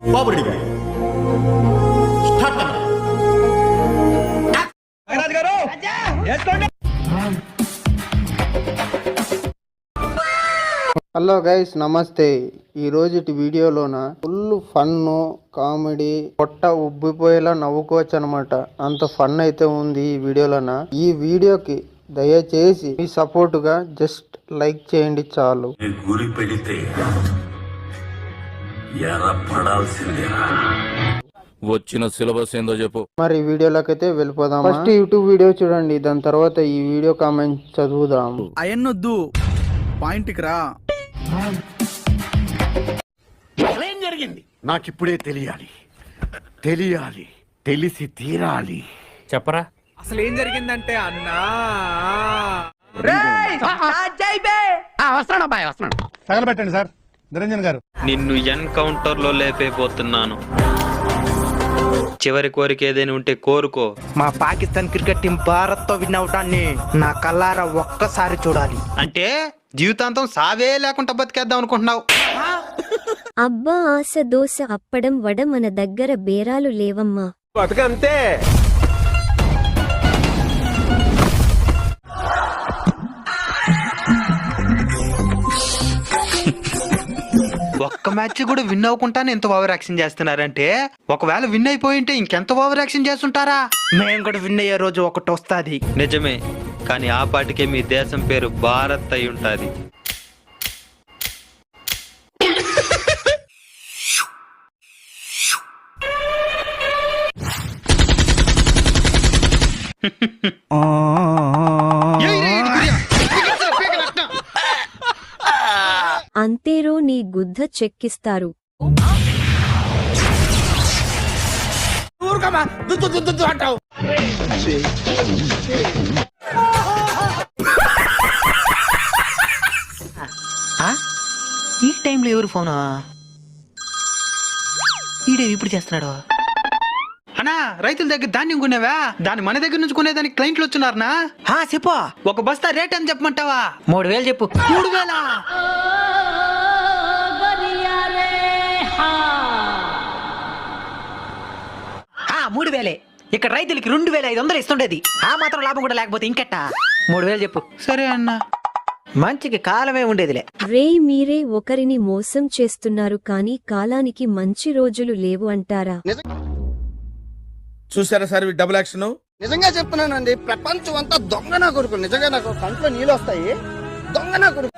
బాబురెడ్డి గారు! స్టార్ట్ అన్న. Hello guys నమస్తే. ఈ రోజుటి వీడియోలోన ఫుల్ ఫన్ కామెడీ పొట్ట ఉబ్బిపోయేలా నవ్వుకోవచ్చు అనమాట అంత ఫన్ అయితే ఉంది ఈ వీడియోలోన. ఈ వీడియోకి దయచేసి మీ సపోర్ట్గా జస్ట్ లైక్ చేయండి చాలు. గురి పెడితే వచ్చిన సిలబస్ ఏందో చెప్పు. మరి వీడియోలోకి అయితే వెళ్ళిపోదాం ఫస్ట్ యూట్యూబ్ వీడియో చూడండి దాని తర్వాత ఈ వీడియో కామెంట్ చదువుదాం. అయన్నొద్దు పాయింట్కి రా. ఏం జరిగింది? నాకిప్పుడే తెలియాలి. తెలియాలి తెలిసి తీరాలి. చెప్పరా? అసలు ఏం జరిగిందంటే అన్నా? వస్తున్నాడు అబ్బాయి వస్తున్నాడు తగలబెట్టండి సార్. నిరంజన్ గారు. నిన్ను ఎన్కౌంటర్లో లేపైపోతున్నాను. చివరి కోరిక ఏదైనా ఉంటే కోరుకో. మా పాకిస్తాన్ క్రికెట్ టీం భారత్తో విన్ అవటాన్ని నా కల్లారా ఒక్కసారి చూడాలి. అంటే జీవితాంతం సావే లేకుండా బతికేద్దాం అనుకుంటున్నావు. అబ్బా ఆశ దోశ అప్పడం వడ మన దగ్గర బేరాలు లేవమ్మా. ఒక్క మ్యాచ్ కూడా విన్ అవ్వకుండానే ఎంత ఓవర్ యాక్షన్ చేస్తున్నారంటే ఒకవేళ విన్ అయిపోయింటే ఇంకెంత ఓవర్ యాక్షన్ చేస్తుంటారా? మేము కూడా విన్ అయ్యే రోజు ఒకటి వస్తాది. నిజమే కానీ ఆ పాటికే మీ దేశం పేరు భారత్ అయి ఉంటది. అంతేరో నీ గుద్ద చెక్కిస్తారు. ఊరుకమ్మా దుద్దు దుద్దు దుద్దు అంటావు. ఈ టైంలో ఎవరు ఫోను? ఈడే ఇప్పుడు చేస్తున్నాడు. అన్నా రైతుల దగ్గర ధాన్యం కొనేవా? దాని మన దగ్గర నుంచి కొనేదానికి క్లయింట్లు వచ్చున్నారనా హా చెప్పు. ఒక బస్తా రేట్ అని చెప్పమంటావా? మూడు వేలు చెప్పు. మూడు వేల? మూడు వేలే. ఇక్కడ రైతులకి రెండు వేల ఐదు వందలు ఇస్తుండేది. ఆ మాత్రం లాభం కూడా లేకపోతే ఇంకెట్టా? మూడు వేలు చెప్పు. సరే అన్నా. మంచికి కాలమే ఉండేదిలే. రే మీరే ఒకరిని మోసం చేస్తున్నారు కానీ కాలానికి మంచి రోజులు లేవు అంటారా? చూసారా సార్ డబుల్ యాక్షన్? నిజంగా చెప్తున్నానండి ప్రపంచం అంతా దొంగ నా కొడుకు నిజంగా నాకు కంట్లో నీళ్ళు వస్తాయి. దొంగ నా కొడుకు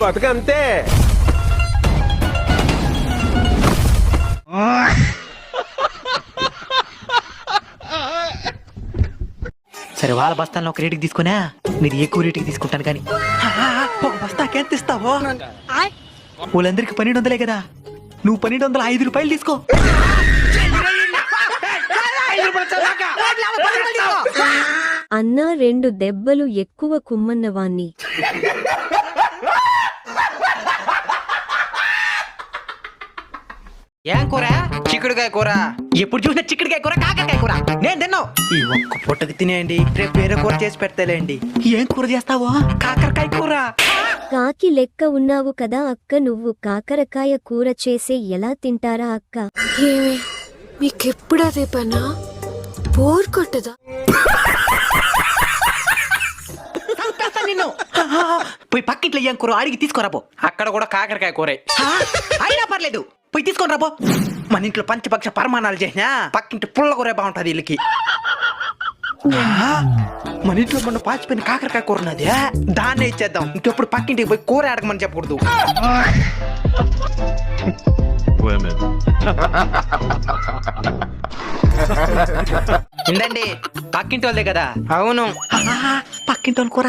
వినేసినవా సరే వాళ్ళ బస్తాలను ఒక రేటుకి తీసుకున్నా? మీరు ఎక్కువ రేటుకి తీసుకుంటాను కానీ. ఒక బస్తాకి ఎంత ఇస్తావో? వాళ్ళందరికి పన్నెండు వందలే కదా. నువ్వు పన్నెండు వందల ఐదు రూపాయలు తీసుకో. అన్నా రెండు దెబ్బలు ఎక్కువ కుమ్మన్నవాణ్ణి. ఏం కూర? చిక్కుడుకాయ కూర. ఎప్పుడు చూసినా చిక్కడికాయ కూర కాకరకాయ కూర. నేను తిన్నావు ఈ ఒక్క పుట్టకి తినేయండి రేపు వేరే కూర చేసి పెడతాలేండి. ఏం కూర చేస్తావో? కాకరకాయ కూర. కాకి లెక్క ఉన్నావు కదా అక్క నువ్వు కాకరకాయ కూర చేసే ఎలా తింటారా అక్క? ఏమి మీకెప్పుడు అదే పనా బోర్ కొట్టదా? నిన్ను. పోయి పక్కింట్లో ఏం కూర అడిగి తీసుకురాబో అక్కడ కూడా కాకరకాయ కూరే. అయినా పర్లేదు. పోయి తీసుకొని రాబో మన ఇంట్లో పంచపక్ష పరమాణాలు చేసినా పక్కింటి పుల్ల కూర బాగుంటది వీళ్ళకి. మన ఇంట్లో మొన్న పాచిపోయిన కాకరకాయ కూర ఉన్నది దాన్నే ఇచ్చేద్దాం. ఇంకెప్పుడు పక్కింటికి పోయి కూర అడగమని చెప్పకూడదు. ఉందండి పక్కింటి వాళ్ళే కదా. అవును. పక్కింటి వాళ్ళ కూర!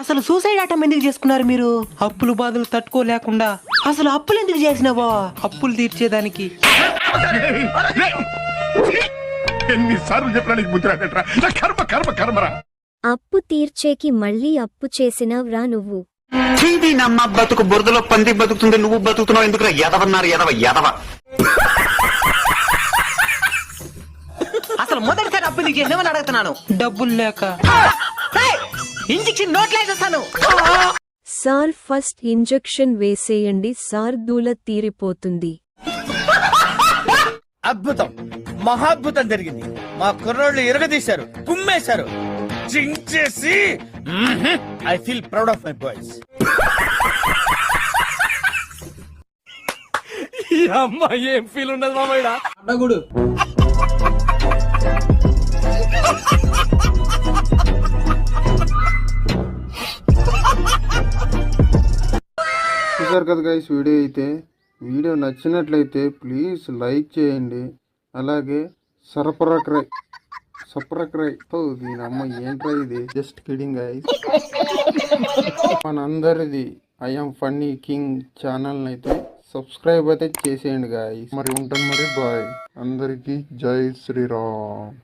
అసలు సూసైడ్ అటెంప్ ఎందుకు చేసుకున్నారు మీరు? అప్పులు బాధలు తట్టుకోలేకుండా. అసలు అప్పులు ఎందుకు చేసినావా? అప్పులు తీర్చేదానికి. ఎన్నిసార్లు చెప్పినా నీకు బుద్ధి రాదట్రా నా కర్మ కర్మ కర్మరా. అప్పు తీర్చేకి మళ్ళీ అప్పు చేసినవ్రా నువ్వు. నమ్మ బతుకు బురదలో పంది బతుకుతుంది నువ్వు బతుకుతున్నావు. ఎందుకు ఎదవన్నారు ఎదవ ఎదవ అసలు మొదటిసారి అప్పు చేసినావని అడుగుతున్నాను? డబ్బులు లేక. ఇంజక్షన్ నోట్లో వేసేస్తాను సార్ ఫస్ట్ ఇంజెక్షన్ వేసేయండి సార్ దూల తీరిపోతుంది. అద్భుతం. మహాద్భుతం జరిగింది. మా కుర్రోళ్ళు ఇరగదీశారు కుమ్మేశారు. చించేసి I feel proud of my boys అమ్మా ఏం ఫీల్ ఉండదు మామయ్య చూసారు కదా గైస్ వీడియో అయితే. వీడియో నచ్చినట్లయితే ప్లీజ్ లైక్ చేయండి. అలాగే సరఫరాక్రై సపరక్రై ఓ దీని అమ్మ ఏంట్రా ఇది? జస్ట్ కిడింగ్ గైస్ మనందరిది ఐఎమ్ ఫన్నీ కింగ్ ఛానల్ అయితే సబ్స్క్రైబ్ అయితే చేసేయండి గాయస్ మరి ఉంటాను మరి బాయ్ అందరికీ జై శ్రీరామ్.